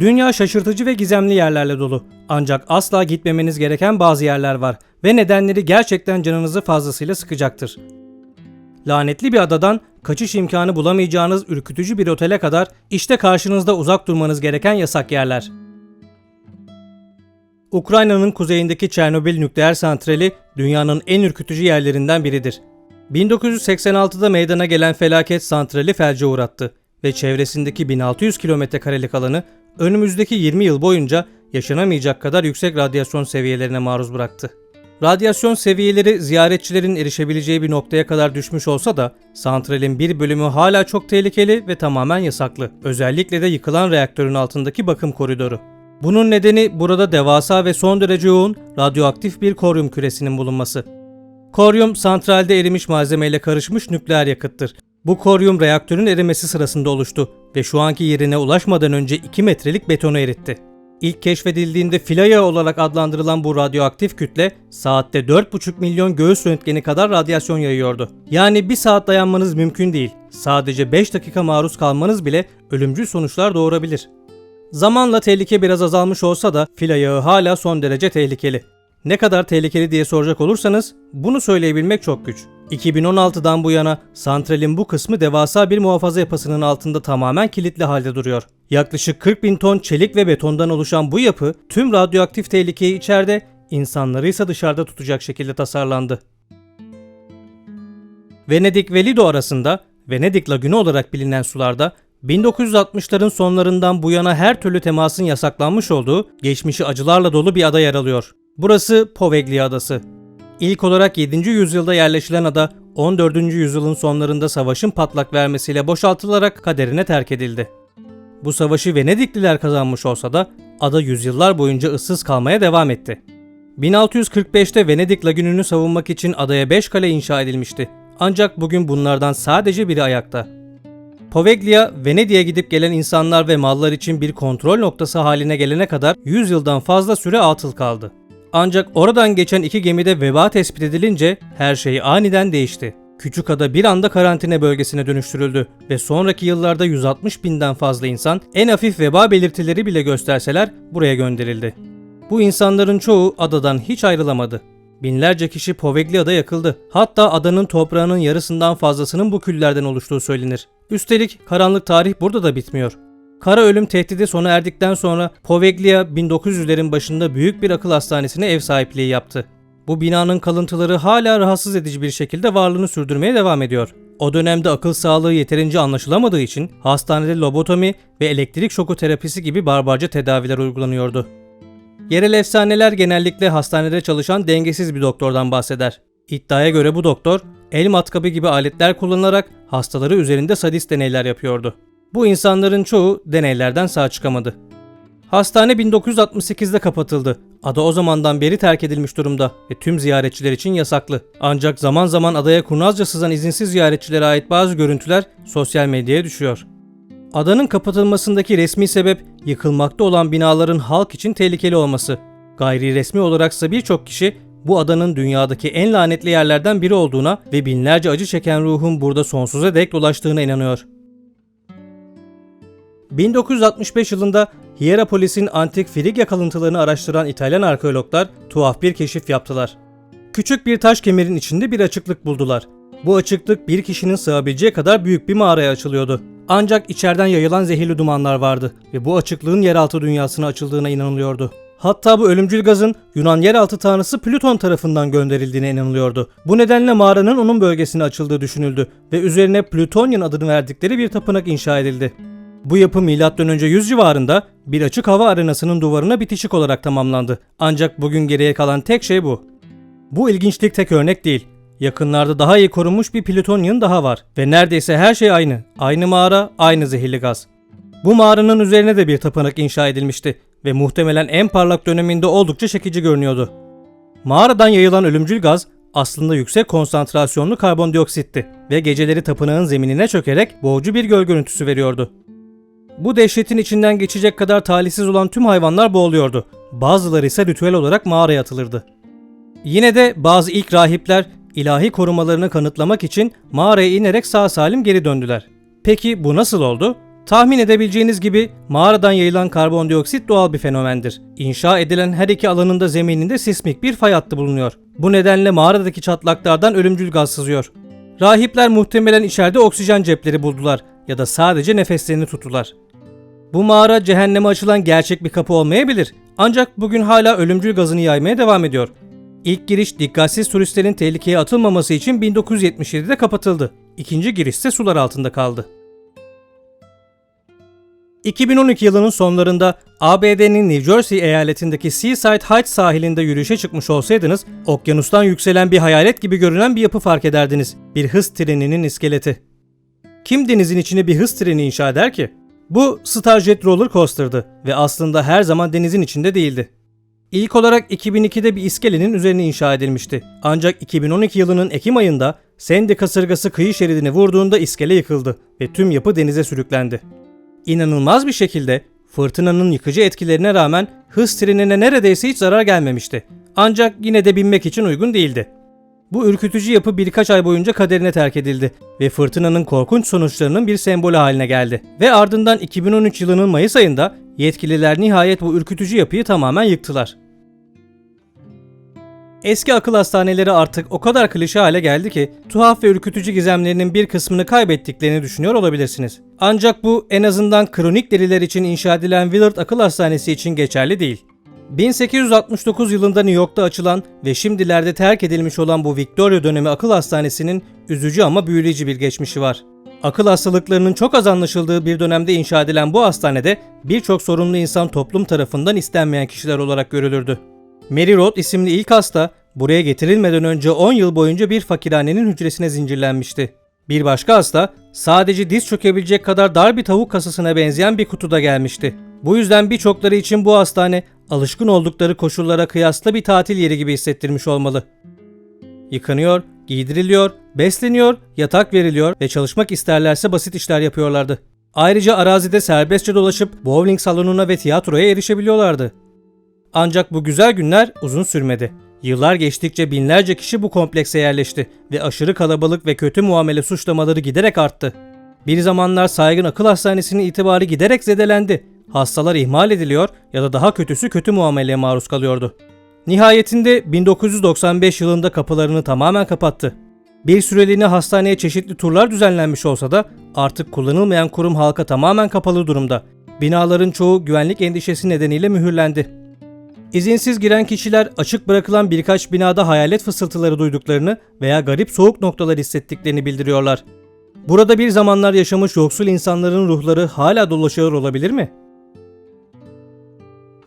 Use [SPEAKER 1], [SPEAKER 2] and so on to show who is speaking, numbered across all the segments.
[SPEAKER 1] Dünya şaşırtıcı ve gizemli yerlerle dolu. Ancak asla gitmemeniz gereken bazı yerler var ve nedenleri gerçekten canınızı fazlasıyla sıkacaktır. Lanetli bir adadan kaçış imkanı bulamayacağınız ürkütücü bir otele kadar işte karşınızda uzak durmanız gereken yasak yerler. Ukrayna'nın kuzeyindeki Çernobil nükleer santrali dünyanın en ürkütücü yerlerinden biridir. 1986'da meydana gelen felaket santrali felce uğrattı ve çevresindeki 1600 kilometre karelik alanı önümüzdeki 20 yıl boyunca yaşanamayacak kadar yüksek radyasyon seviyelerine maruz bıraktı. Radyasyon seviyeleri ziyaretçilerin erişebileceği bir noktaya kadar düşmüş olsa da santralin bir bölümü hala çok tehlikeli ve tamamen yasaklı. Özellikle de yıkılan reaktörün altındaki bakım koridoru. Bunun nedeni burada devasa ve son derece yoğun radyoaktif bir koryum küresinin bulunması. Koryum santralde erimiş malzemeyle karışmış nükleer yakıttır. Bu koryum reaktörün erimesi sırasında oluştu ve şu anki yerine ulaşmadan önce 2 metrelik betonu eritti. İlk keşfedildiğinde filaya olarak adlandırılan bu radyoaktif kütle saatte 4,5 milyon göğüs röntgeni kadar radyasyon yayıyordu. Yani bir saat dayanmanız mümkün değil. Sadece 5 dakika maruz kalmanız bile ölümcül sonuçlar doğurabilir. Zamanla tehlike biraz azalmış olsa da fil ayağı hala son derece tehlikeli. Ne kadar tehlikeli diye soracak olursanız bunu söyleyebilmek çok güç. 2016'dan bu yana santralin bu kısmı devasa bir muhafaza yapısının altında tamamen kilitli halde duruyor. Yaklaşık 40 bin ton çelik ve betondan oluşan bu yapı tüm radyoaktif tehlikeyi içeride, insanları ise dışarıda tutacak şekilde tasarlandı. Venedik ve Lido arasında Venedik Lagünü olarak bilinen sularda 1960'ların sonlarından bu yana her türlü temasın yasaklanmış olduğu, geçmişi acılarla dolu bir ada yer alıyor. Burası Poveglia Adası. İlk olarak 7. yüzyılda yerleşilen ada 14. yüzyılın sonlarında savaşın patlak vermesiyle boşaltılarak kaderine terk edildi. Bu savaşı Venedikliler kazanmış olsa da ada yüzyıllar boyunca ıssız kalmaya devam etti. 1645'te Venedik lagününü savunmak için adaya 5 kale inşa edilmişti. Ancak bugün bunlardan sadece biri ayakta. Poveglia, Venedik'e gidip gelen insanlar ve mallar için bir kontrol noktası haline gelene kadar 100 yıldan fazla süre atıl kaldı. Ancak oradan geçen iki gemide veba tespit edilince her şey aniden değişti. Küçük ada bir anda karantina bölgesine dönüştürüldü ve sonraki yıllarda 160 binden fazla insan en hafif veba belirtileri bile gösterseler buraya gönderildi. Bu insanların çoğu adadan hiç ayrılamadı. Binlerce kişi Poveglia'da yakıldı. Hatta adanın toprağının yarısından fazlasının bu küllerden oluştuğu söylenir. Üstelik karanlık tarih burada da bitmiyor. Kara ölüm tehdidi sona erdikten sonra Poveglia 1900'lerin başında büyük bir akıl hastanesine ev sahipliği yaptı. Bu binanın kalıntıları hala rahatsız edici bir şekilde varlığını sürdürmeye devam ediyor. O dönemde akıl sağlığı yeterince anlaşılamadığı için hastanede lobotomi ve elektrik şoku terapisi gibi barbarca tedaviler uygulanıyordu. Yerel efsaneler genellikle hastanede çalışan dengesiz bir doktordan bahseder. İddiaya göre bu doktor, el matkabı gibi aletler kullanarak hastaları üzerinde sadist deneyler yapıyordu. Bu insanların çoğu deneylerden sağ çıkamadı. Hastane 1968'de kapatıldı. Ada o zamandan beri terk edilmiş durumda ve tüm ziyaretçiler için yasaklı. Ancak zaman zaman adaya kurnazca sızan izinsiz ziyaretçilere ait bazı görüntüler sosyal medyaya düşüyor. Adanın kapatılmasındaki resmi sebep yıkılmakta olan binaların halk için tehlikeli olması. Gayri resmi olaraksa birçok kişi bu adanın dünyadaki en lanetli yerlerden biri olduğuna ve binlerce acı çeken ruhun burada sonsuza dek dolaştığına inanıyor. 1965 yılında Hierapolis'in antik Frigya kalıntılarını araştıran İtalyan arkeologlar tuhaf bir keşif yaptılar. Küçük bir taş kemirin içinde bir açıklık buldular. Bu açıklık bir kişinin sığabileceği kadar büyük bir mağaraya açılıyordu. Ancak içeriden yayılan zehirli dumanlar vardı ve bu açıklığın yeraltı dünyasına açıldığına inanılıyordu. Hatta bu ölümcül gazın Yunan yeraltı tanrısı Plüton tarafından gönderildiğine inanılıyordu. Bu nedenle mağaranın onun bölgesine açıldığı düşünüldü ve üzerine Plütonyan adını verdikleri bir tapınak inşa edildi. Bu yapı M.Ö. 100 civarında bir açık hava arenasının duvarına bitişik olarak tamamlandı. Ancak bugün geriye kalan tek şey bu. Bu ilginçlik tek örnek değil. Yakınlarda daha iyi korunmuş bir Plütonyan daha var ve neredeyse her şey aynı. Aynı mağara, aynı zehirli gaz. Bu mağaranın üzerine de bir tapınak inşa edilmişti ve muhtemelen en parlak döneminde oldukça çekici görünüyordu. Mağaradan yayılan ölümcül gaz aslında yüksek konsantrasyonlu karbondioksitti ve geceleri tapınağın zeminine çökerek boğucu bir göl görüntüsü veriyordu. Bu dehşetin içinden geçecek kadar talihsiz olan tüm hayvanlar boğuluyordu. Bazıları ise ritüel olarak mağaraya atılırdı. Yine de bazı ilk rahipler ilahi korumalarını kanıtlamak için mağaraya inerek sağ salim geri döndüler. Peki bu nasıl oldu? Tahmin edebileceğiniz gibi mağaradan yayılan karbondioksit doğal bir fenomendir. İnşa edilen her iki alanında zemininde sismik bir fay hattı bulunuyor. Bu nedenle mağaradaki çatlaklardan ölümcül gaz sızıyor. Rahipler muhtemelen içeride oksijen cepleri buldular ya da sadece nefeslerini tuttular. Bu mağara cehenneme açılan gerçek bir kapı olmayabilir. Ancak bugün hala ölümcül gazını yaymaya devam ediyor. İlk giriş dikkatsiz turistlerin tehlikeye atılmaması için 1977'de kapatıldı. İkinci giriş ise sular altında kaldı. 2012 yılının sonlarında ABD'nin New Jersey eyaletindeki Seaside Heights sahilinde yürüyüşe çıkmış olsaydınız, okyanustan yükselen bir hayalet gibi görünen bir yapı fark ederdiniz. Bir hız treninin iskeleti. Kim denizin içine bir hız treni inşa eder ki? Bu Starjet Roller Coaster'dı ve aslında her zaman denizin içinde değildi. İlk olarak 2002'de bir iskelenin üzerine inşa edilmişti. Ancak 2012 yılının Ekim ayında Sandy kasırgası kıyı şeridini vurduğunda iskele yıkıldı ve tüm yapı denize sürüklendi. İnanılmaz bir şekilde fırtınanın yıkıcı etkilerine rağmen hız trenine neredeyse hiç zarar gelmemişti. Ancak yine de binmek için uygun değildi. Bu ürkütücü yapı birkaç ay boyunca kaderine terk edildi ve fırtınanın korkunç sonuçlarının bir sembolü haline geldi. Ve ardından 2013 yılının Mayıs ayında yetkililer nihayet bu ürkütücü yapıyı tamamen yıktılar. Eski akıl hastaneleri artık o kadar klişe hale geldi ki tuhaf ve ürkütücü gizemlerinin bir kısmını kaybettiklerini düşünüyor olabilirsiniz. Ancak bu en azından kronik deliler için inşa edilen Willard Akıl Hastanesi için geçerli değil. 1869 yılında New York'ta açılan ve şimdilerde terk edilmiş olan bu Victoria dönemi akıl hastanesinin üzücü ama büyüleyici bir geçmişi var. Akıl hastalıklarının çok az anlaşıldığı bir dönemde inşa edilen bu hastanede birçok sorunlu insan toplum tarafından istenmeyen kişiler olarak görülürdü. Mary Road isimli ilk hasta buraya getirilmeden önce 10 yıl boyunca bir fakirhanenin hücresine zincirlenmişti. Bir başka hasta sadece diz çökebilecek kadar dar bir tavuk kasasına benzeyen bir kutuda gelmişti. Bu yüzden birçokları için bu hastane alışkın oldukları koşullara kıyasla bir tatil yeri gibi hissettirmiş olmalı. Yıkanıyor, giydiriliyor, besleniyor, yatak veriliyor ve çalışmak isterlerse basit işler yapıyorlardı. Ayrıca arazide serbestçe dolaşıp bowling salonuna ve tiyatroya erişebiliyorlardı. Ancak bu güzel günler uzun sürmedi. Yıllar geçtikçe binlerce kişi bu komplekse yerleşti ve aşırı kalabalık ve kötü muamele suçlamaları giderek arttı. Bir zamanlar saygın akıl hastanesinin itibarı giderek zedelendi. Hastalar ihmal ediliyor ya da daha kötüsü kötü muameleye maruz kalıyordu. Nihayetinde 1995 yılında kapılarını tamamen kapattı. Bir süreliğine hastaneye çeşitli turlar düzenlenmiş olsa da artık kullanılmayan kurum halka tamamen kapalı durumda. Binaların çoğu güvenlik endişesi nedeniyle mühürlendi. İzinsiz giren kişiler açık bırakılan birkaç binada hayalet fısıltıları duyduklarını veya garip soğuk noktalar hissettiklerini bildiriyorlar. Burada bir zamanlar yaşamış yoksul insanların ruhları hala dolaşıyor olabilir mi?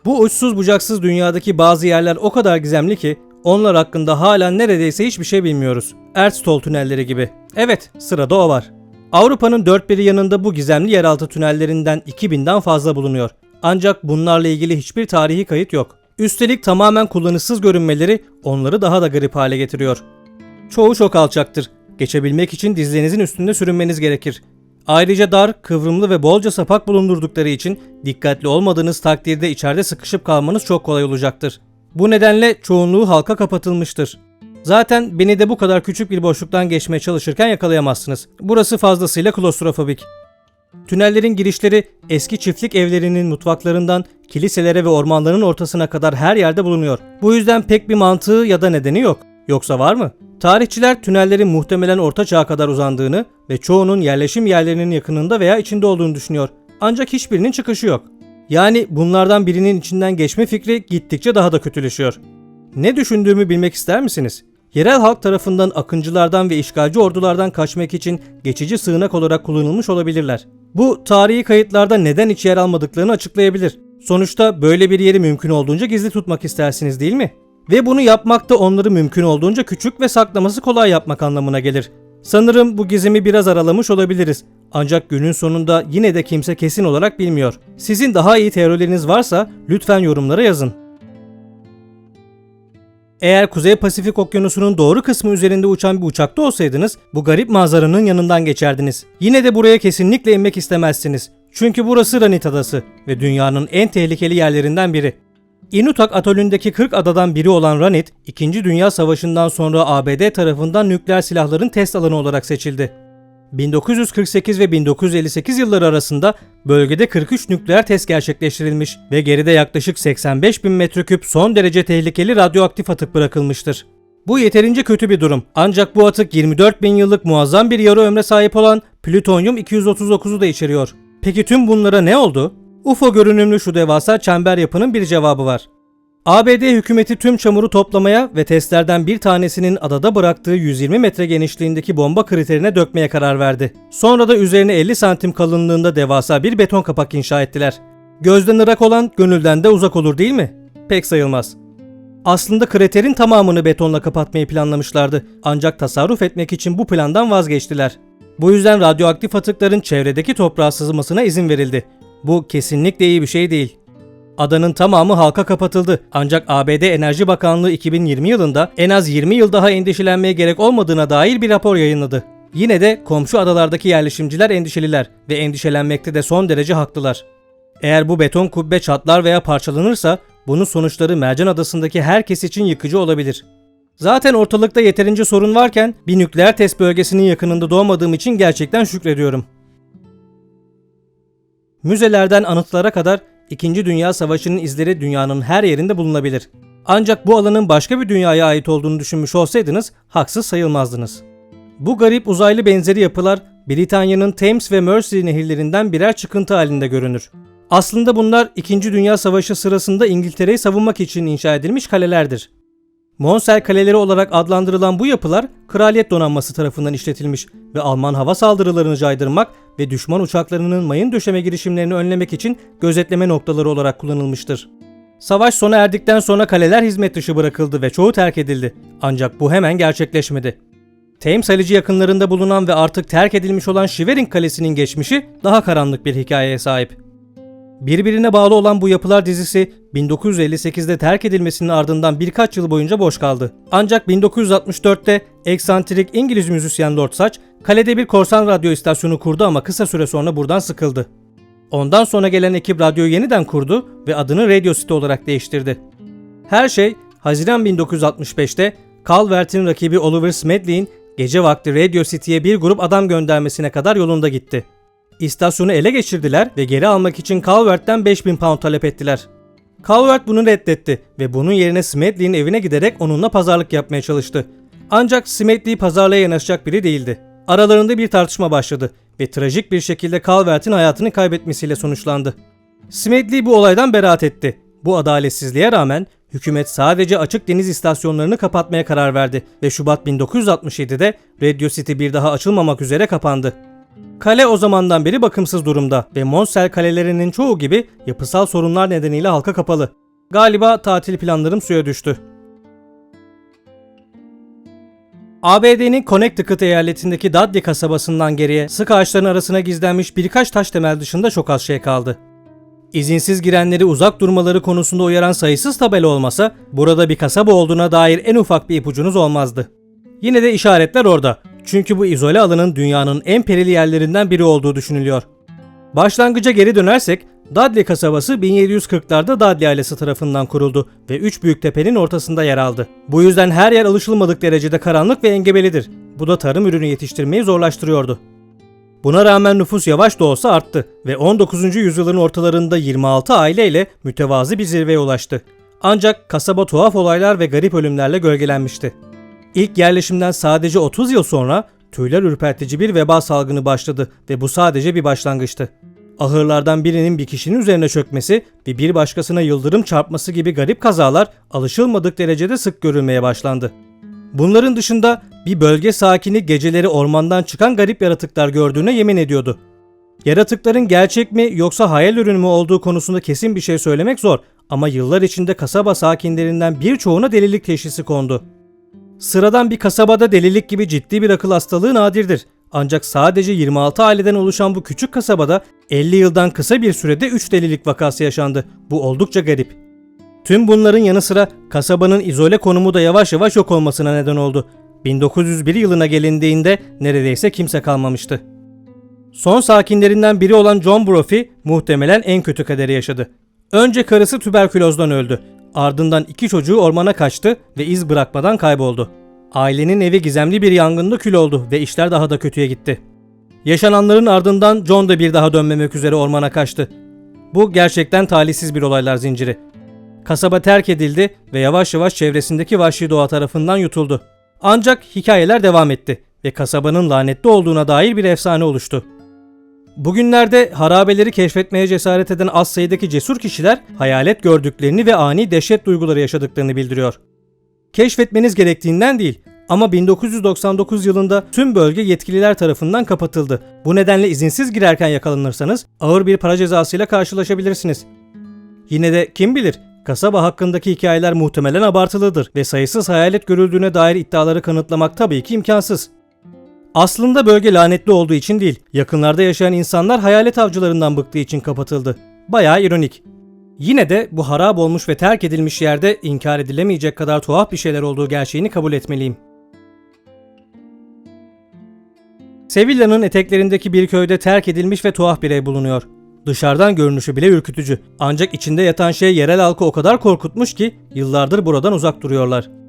[SPEAKER 1] Bu uçsuz bucaksız dünyadaki bazı yerler o kadar gizemli ki onlar hakkında hala neredeyse hiçbir şey bilmiyoruz. Erztol tünelleri gibi. Evet, sırada o var. Avrupa'nın dört bir yanında bu gizemli yeraltı tünellerinden 2000'den fazla bulunuyor. Ancak bunlarla ilgili hiçbir tarihi kayıt yok. Üstelik tamamen kullanışsız görünmeleri onları daha da garip hale getiriyor. Çoğu çok alçaktır. Geçebilmek için dizlerinizin üstünde sürünmeniz gerekir. Ayrıca dar, kıvrımlı ve bolca sapak bulundurdukları için dikkatli olmadığınız takdirde içeride sıkışıp kalmanız çok kolay olacaktır. Bu nedenle çoğunluğu halka kapatılmıştır. Zaten beni de bu kadar küçük bir boşluktan geçmeye çalışırken yakalayamazsınız. Burası fazlasıyla klostrofobik. Tünellerin girişleri eski çiftlik evlerinin mutfaklarından kiliselere ve ormanların ortasına kadar her yerde bulunuyor. Bu yüzden pek bir mantığı ya da nedeni yok. Yoksa var mı? Tarihçiler tünellerin muhtemelen orta çağa kadar uzandığını ve çoğunun yerleşim yerlerinin yakınında veya içinde olduğunu düşünüyor. Ancak hiçbirinin çıkışı yok. Yani bunlardan birinin içinden geçme fikri gittikçe daha da kötüleşiyor. Ne düşündüğümü bilmek ister misiniz? Yerel halk tarafından akıncılardan ve işgalci ordulardan kaçmak için geçici sığınak olarak kullanılmış olabilirler. Bu tarihi kayıtlarda neden hiç yer almadıklarını açıklayabilir. Sonuçta böyle bir yeri mümkün olduğunca gizli tutmak istersiniz değil mi? Ve bunu yapmak da onları mümkün olduğunca küçük ve saklaması kolay yapmak anlamına gelir. Sanırım bu gizemi biraz aralamış olabiliriz. Ancak günün sonunda yine de kimse kesin olarak bilmiyor. Sizin daha iyi teorileriniz varsa lütfen yorumlara yazın. Eğer Kuzey Pasifik Okyanusu'nun doğru kısmı üzerinde uçan bir uçakta olsaydınız bu garip manzaranın yanından geçerdiniz. Yine de buraya kesinlikle inmek istemezsiniz. Çünkü burası Ranit Adası ve dünyanın en tehlikeli yerlerinden biri. Inutak atolündeki 40 adadan biri olan Ranit, 2. Dünya Savaşı'ndan sonra ABD tarafından nükleer silahların test alanı olarak seçildi. 1948 ve 1958 yılları arasında bölgede 43 nükleer test gerçekleştirilmiş ve geride yaklaşık 85 bin metreküp son derece tehlikeli radyoaktif atık bırakılmıştır. Bu yeterince kötü bir durum. Ancak bu atık 24 bin yıllık muazzam bir yarı ömre sahip olan plütonyum 239'u da içeriyor. Peki tüm bunlara ne oldu? UFO görünümlü şu devasa çember yapının bir cevabı var. ABD hükümeti tüm çamuru toplamaya ve testlerden bir tanesinin adada bıraktığı 120 metre genişliğindeki bomba kriterine dökmeye karar verdi. Sonra da üzerine 50 santim kalınlığında devasa bir beton kapak inşa ettiler. Gözden ırak olan gönülden de uzak olur değil mi? Pek sayılmaz. Aslında kraterin tamamını betonla kapatmayı planlamışlardı. Ancak tasarruf etmek için bu plandan vazgeçtiler. Bu yüzden radyoaktif atıkların çevredeki toprağa sızmasına izin verildi. Bu kesinlikle iyi bir şey değil. Adanın tamamı halka kapatıldı. Ancak ABD Enerji Bakanlığı 2020 yılında en az 20 yıl daha endişelenmeye gerek olmadığına dair bir rapor yayınladı. Yine de komşu adalardaki yerleşimciler endişeliler ve endişelenmekte de son derece haklılar. Eğer bu beton kubbe çatlar veya parçalanırsa bunun sonuçları Mercan Adası'ndaki herkes için yıkıcı olabilir. Zaten ortalıkta yeterince sorun varken bir nükleer test bölgesinin yakınında doğmadığım için gerçekten şükrediyorum. Müzelerden anıtlara kadar İkinci Dünya Savaşı'nın izleri dünyanın her yerinde bulunabilir. Ancak bu alanın başka bir dünyaya ait olduğunu düşünmüş olsaydınız haksız sayılmazdınız. Bu garip uzaylı benzeri yapılar Britanya'nın Thames ve Mersey nehirlerinden birer çıkıntı halinde görünür. Aslında bunlar 2. Dünya Savaşı sırasında İngiltere'yi savunmak için inşa edilmiş kalelerdir. Monsel kaleleri olarak adlandırılan bu yapılar kraliyet donanması tarafından işletilmiş ve Alman hava saldırılarını caydırmak ve düşman uçaklarının mayın döşeme girişimlerini önlemek için gözetleme noktaları olarak kullanılmıştır. Savaş sona erdikten sonra kaleler hizmet dışı bırakıldı ve çoğu terk edildi. Ancak bu hemen gerçekleşmedi. Thames Halici yakınlarında bulunan ve artık terk edilmiş olan Shivering Kalesi'nin geçmişi daha karanlık bir hikayeye sahip. Birbirine bağlı olan bu yapılar dizisi 1958'de terk edilmesinin ardından birkaç yıl boyunca boş kaldı. Ancak 1964'te eksantrik İngiliz müzisyen Lord Such kalede bir korsan radyo istasyonu kurdu ama kısa süre sonra buradan sıkıldı. Ondan sonra gelen ekip radyoyu yeniden kurdu ve adını Radio City olarak değiştirdi. Her şey Haziran 1965'te Calvert'in rakibi Oliver Smedley'in gece vakti Radio City'ye bir grup adam göndermesine kadar yolunda gitti. İstasyonu ele geçirdiler ve geri almak için Calvert'ten 5000 pound talep ettiler. Calvert bunu reddetti ve bunun yerine Smedley'in evine giderek onunla pazarlık yapmaya çalıştı. Ancak Smedley pazarlığa yanaşacak biri değildi. Aralarında bir tartışma başladı ve trajik bir şekilde Calvert'in hayatını kaybetmesiyle sonuçlandı. Smedley bu olaydan beraat etti. Bu adaletsizliğe rağmen hükümet sadece açık deniz istasyonlarını kapatmaya karar verdi ve Şubat 1967'de Radio City bir daha açılmamak üzere kapandı. Kale o zamandan beri bakımsız durumda ve Monsel kalelerinin çoğu gibi yapısal sorunlar nedeniyle halka kapalı. Galiba tatil planlarım suya düştü. ABD'nin Connecticut eyaletindeki Dudley kasabasından geriye sık ağaçların arasına gizlenmiş birkaç taş temel dışında çok az şey kaldı. İzinsiz girenleri uzak durmaları konusunda uyaran sayısız tabela olmasa burada bir kasaba olduğuna dair en ufak bir ipucunuz olmazdı. Yine de işaretler orada. Çünkü bu izole alanın dünyanın en perili yerlerinden biri olduğu düşünülüyor. Başlangıca geri dönersek Dudley kasabası 1740'larda Dudley ailesi tarafından kuruldu ve üç büyük tepenin ortasında yer aldı. Bu yüzden her yer alışılmadık derecede karanlık ve engebelidir. Bu da tarım ürünü yetiştirmeyi zorlaştırıyordu. Buna rağmen nüfus yavaş da olsa arttı ve 19. yüzyılın ortalarında 26 aileyle mütevazi bir zirveye ulaştı. Ancak kasaba tuhaf olaylar ve garip ölümlerle gölgelenmişti. İlk yerleşimden sadece 30 yıl sonra tüyler ürpertici bir veba salgını başladı ve bu sadece bir başlangıçtı. Ahırlardan birinin bir kişinin üzerine çökmesi ve bir başkasına yıldırım çarpması gibi garip kazalar alışılmadık derecede sık görülmeye başlandı. Bunların dışında bir bölge sakini geceleri ormandan çıkan garip yaratıklar gördüğüne yemin ediyordu. Yaratıkların gerçek mi yoksa hayal ürünü mü olduğu konusunda kesin bir şey söylemek zor ama yıllar içinde kasaba sakinlerinden birçoğuna delilik teşhisi kondu. Sıradan bir kasabada delilik gibi ciddi bir akıl hastalığı nadirdir. Ancak sadece 26 aileden oluşan bu küçük kasabada 50 yıldan kısa bir sürede 3 delilik vakası yaşandı. Bu oldukça garip. Tüm bunların yanı sıra kasabanın izole konumu da yavaş yavaş yok olmasına neden oldu. 1901 yılına gelindiğinde neredeyse kimse kalmamıştı. Son sakinlerinden biri olan John Brophy muhtemelen en kötü kaderi yaşadı. Önce karısı tüberkülozdan öldü. Ardından iki çocuğu ormana kaçtı ve iz bırakmadan kayboldu. Ailenin evi gizemli bir yangında kül oldu ve işler daha da kötüye gitti. Yaşananların ardından John da bir daha dönmemek üzere ormana kaçtı. Bu gerçekten talihsiz bir olaylar zinciri. Kasaba terk edildi ve yavaş yavaş çevresindeki vahşi doğa tarafından yutuldu. Ancak hikayeler devam etti ve kasabanın lanetli olduğuna dair bir efsane oluştu. Bugünlerde harabeleri keşfetmeye cesaret eden az sayıdaki cesur kişiler hayalet gördüklerini ve ani dehşet duyguları yaşadıklarını bildiriyor. Keşfetmeniz gerektiğinden değil ama 1999 yılında tüm bölge yetkililer tarafından kapatıldı. Bu nedenle izinsiz girerken yakalanırsanız ağır bir para cezasıyla karşılaşabilirsiniz. Yine de kim bilir kasaba hakkındaki hikayeler muhtemelen abartılıdır ve sayısız hayalet görüldüğüne dair iddiaları kanıtlamak tabii ki imkansız. Aslında bölge lanetli olduğu için değil, yakınlarda yaşayan insanlar hayalet avcılarından bıktığı için kapatıldı. Bayağı ironik. Yine de bu harap olmuş ve terk edilmiş yerde inkar edilemeyecek kadar tuhaf bir şeyler olduğu gerçeğini kabul etmeliyim. Sevilla'nın eteklerindeki bir köyde terk edilmiş ve tuhaf bir ev bulunuyor. Dışarıdan görünüşü bile ürkütücü. Ancak içinde yatan şey yerel halkı o kadar korkutmuş ki yıllardır buradan uzak duruyorlar.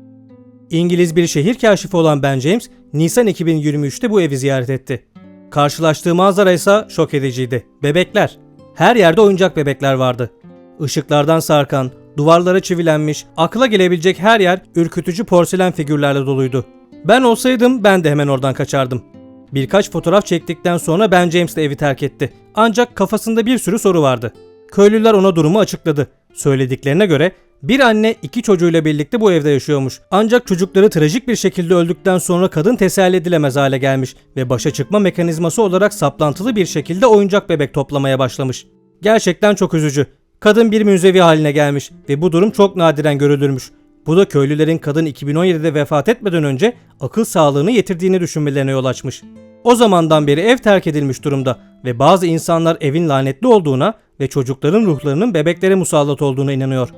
[SPEAKER 1] İngiliz bir şehir kaşifi olan Ben James, Nisan 2023'te bu evi ziyaret etti. Karşılaştığı manzara ise şok ediciydi. Bebekler. Her yerde oyuncak bebekler vardı. Işıklardan sarkan, duvarlara çivilenmiş, akla gelebilecek her yer ürkütücü porselen figürlerle doluydu. Ben olsaydım ben de hemen oradan kaçardım. Birkaç fotoğraf çektikten sonra Ben James de evi terk etti. Ancak kafasında bir sürü soru vardı. Köylüler ona durumu açıkladı. Söylediklerine göre bir anne iki çocuğuyla birlikte bu evde yaşıyormuş. Ancak çocukları trajik bir şekilde öldükten sonra kadın teselli edilemez hale gelmiş ve başa çıkma mekanizması olarak saplantılı bir şekilde oyuncak bebek toplamaya başlamış. Gerçekten çok üzücü. Kadın bir müzevi haline gelmiş ve bu durum çok nadiren görülürmüş. Bu da köylülerin kadın 2017'de vefat etmeden önce akıl sağlığını yitirdiğini düşünmelerine yol açmış. O zamandan beri ev terk edilmiş durumda ve bazı insanlar evin lanetli olduğuna ve çocukların ruhlarının bebeklere musallat olduğuna inanıyor.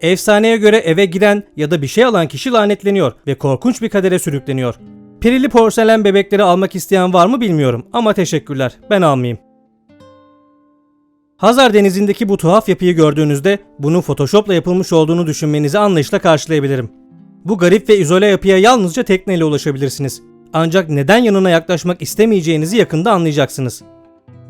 [SPEAKER 1] Efsaneye göre eve giren ya da bir şey alan kişi lanetleniyor ve korkunç bir kadere sürükleniyor. Pirili porselen bebekleri almak isteyen var mı bilmiyorum ama teşekkürler. Ben almayayım. Hazar Denizi'ndeki bu tuhaf yapıyı gördüğünüzde bunun Photoshop'la yapılmış olduğunu düşünmenizi anlayışla karşılayabilirim. Bu garip ve izole yapıya yalnızca tekneyle ulaşabilirsiniz. Ancak neden yanına yaklaşmak istemeyeceğinizi yakında anlayacaksınız.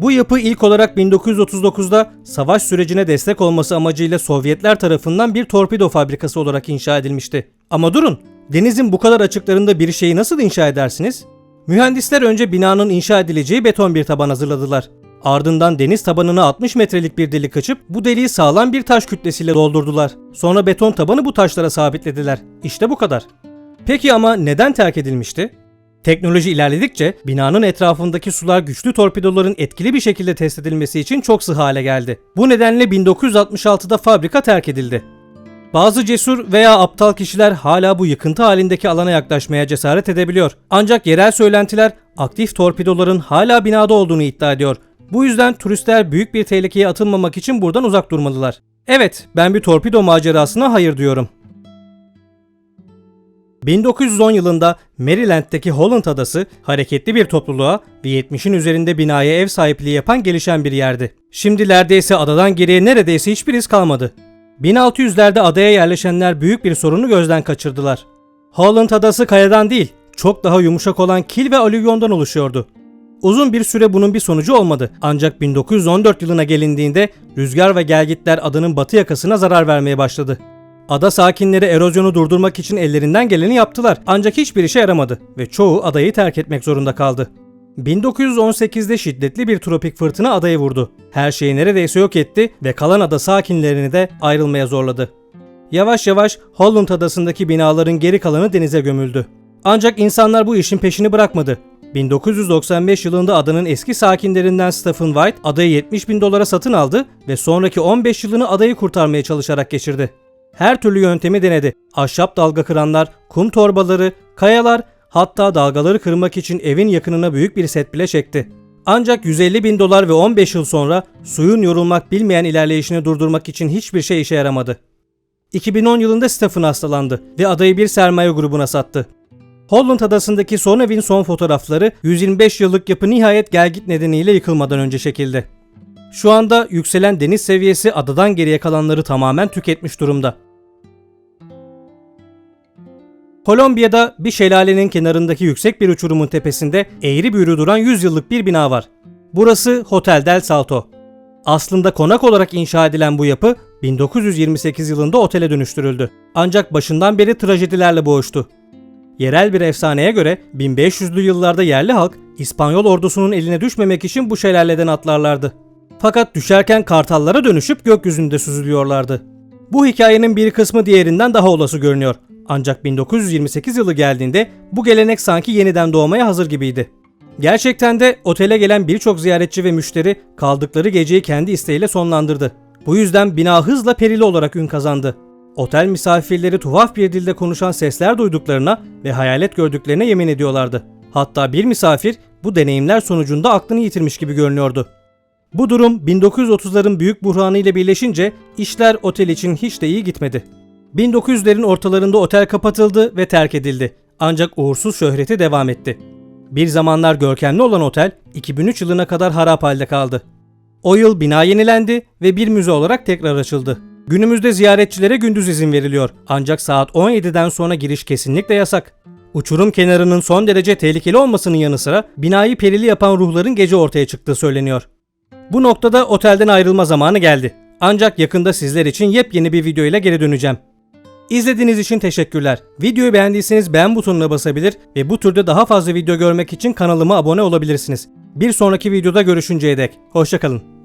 [SPEAKER 1] Bu yapı ilk olarak 1939'da savaş sürecine destek olması amacıyla Sovyetler tarafından bir torpido fabrikası olarak inşa edilmişti. Ama durun, denizin bu kadar açıklarında bir şeyi nasıl inşa edersiniz? Mühendisler önce binanın inşa edileceği beton bir taban hazırladılar. Ardından deniz tabanına 60 metrelik bir delik açıp bu deliği sağlam bir taş kütlesiyle doldurdular. Sonra beton tabanı bu taşlara sabitlediler. İşte bu kadar. Peki ama neden terk edilmişti? Teknoloji ilerledikçe binanın etrafındaki sular güçlü torpidoların etkili bir şekilde test edilmesi için çok sıhh hale geldi. Bu nedenle 1966'da fabrika terk edildi. Bazı cesur veya aptal kişiler hala bu yıkıntı halindeki alana yaklaşmaya cesaret edebiliyor. Ancak yerel söylentiler aktif torpidoların hala binada olduğunu iddia ediyor. Bu yüzden turistler büyük bir tehlikeye atılmamak için buradan uzak durmalılar. Evet, ben bir torpido macerasına hayır diyorum. 1910 yılında Maryland'deki Holland Adası hareketli bir topluluğa ve 70'in üzerinde binaya ev sahipliği yapan gelişen bir yerdi. Şimdilerde ise adadan geriye neredeyse hiçbir iz kalmadı. 1600'lerde adaya yerleşenler büyük bir sorunu gözden kaçırdılar. Holland Adası kayadan değil, çok daha yumuşak olan kil ve alüvyondan oluşuyordu. Uzun bir süre bunun bir sonucu olmadı. Ancak 1914 yılına gelindiğinde rüzgar ve gelgitler adanın batı yakasına zarar vermeye başladı. Ada sakinleri erozyonu durdurmak için ellerinden geleni yaptılar ancak hiçbir işe yaramadı ve çoğu adayı terk etmek zorunda kaldı. 1918'de şiddetli bir tropik fırtına adayı vurdu. Her şeyi neredeyse yok etti ve kalan ada sakinlerini de ayrılmaya zorladı. Yavaş yavaş Holland adasındaki binaların geri kalanı denize gömüldü. Ancak insanlar bu işin peşini bırakmadı. 1995 yılında adanın eski sakinlerinden Stephen White adayı 70 bin dolara satın aldı ve sonraki 15 yılını adayı kurtarmaya çalışarak geçirdi. Her türlü yöntemi denedi. Ahşap dalga kıranlar, kum torbaları, kayalar hatta dalgaları kırmak için evin yakınına büyük bir set bile çekti. Ancak 150 bin dolar ve 15 yıl sonra suyun yorulmak bilmeyen ilerleyişini durdurmak için hiçbir şey işe yaramadı. 2010 yılında Stephen hastalandı ve adayı bir sermaye grubuna sattı. Holland adasındaki son evin son fotoğrafları 125 yıllık yapı nihayet gelgit nedeniyle yıkılmadan önce çekildi. Şu anda yükselen deniz seviyesi adadan geriye kalanları tamamen tüketmiş durumda. Kolombiya'da bir şelalenin kenarındaki yüksek bir uçurumun tepesinde eğri büğrü duran 100 yıllık bir bina var. Burası Hotel del Salto. Aslında konak olarak inşa edilen bu yapı 1928 yılında otele dönüştürüldü. Ancak başından beri trajedilerle boğuştu. Yerel bir efsaneye göre 1500'lü yıllarda yerli halk İspanyol ordusunun eline düşmemek için bu şelaleden atlarlardı. Fakat düşerken kartallara dönüşüp gökyüzünde süzülüyorlardı. Bu hikayenin bir kısmı diğerinden daha olası görünüyor. Ancak 1928 yılı geldiğinde bu gelenek sanki yeniden doğmaya hazır gibiydi. Gerçekten de otele gelen birçok ziyaretçi ve müşteri kaldıkları geceyi kendi isteğiyle sonlandırdı. Bu yüzden bina hızla perili olarak ün kazandı. Otel misafirleri tuhaf bir dilde konuşan sesler duyduklarına ve hayalet gördüklerine yemin ediyorlardı. Hatta bir misafir bu deneyimler sonucunda aklını yitirmiş gibi görünüyordu. Bu durum 1930'ların büyük buhranı ile birleşince işler otel için hiç de iyi gitmedi. 1900'lerin ortalarında otel kapatıldı ve terk edildi. Ancak uğursuz şöhreti devam etti. Bir zamanlar görkemli olan otel 2003 yılına kadar harap halde kaldı. O yıl bina yenilendi ve bir müze olarak tekrar açıldı. Günümüzde ziyaretçilere gündüz izin veriliyor ancak saat 17'den sonra giriş kesinlikle yasak. Uçurum kenarının son derece tehlikeli olmasının yanı sıra binayı perili yapan ruhların gece ortaya çıktığı söyleniyor. Bu noktada otelden ayrılma zamanı geldi. Ancak yakında sizler için yepyeni bir video ile geri döneceğim. İzlediğiniz için teşekkürler. Videoyu beğendiyseniz beğen butonuna basabilir ve bu türde daha fazla video görmek için kanalıma abone olabilirsiniz. Bir sonraki videoda görüşünceye dek. Hoşçakalın.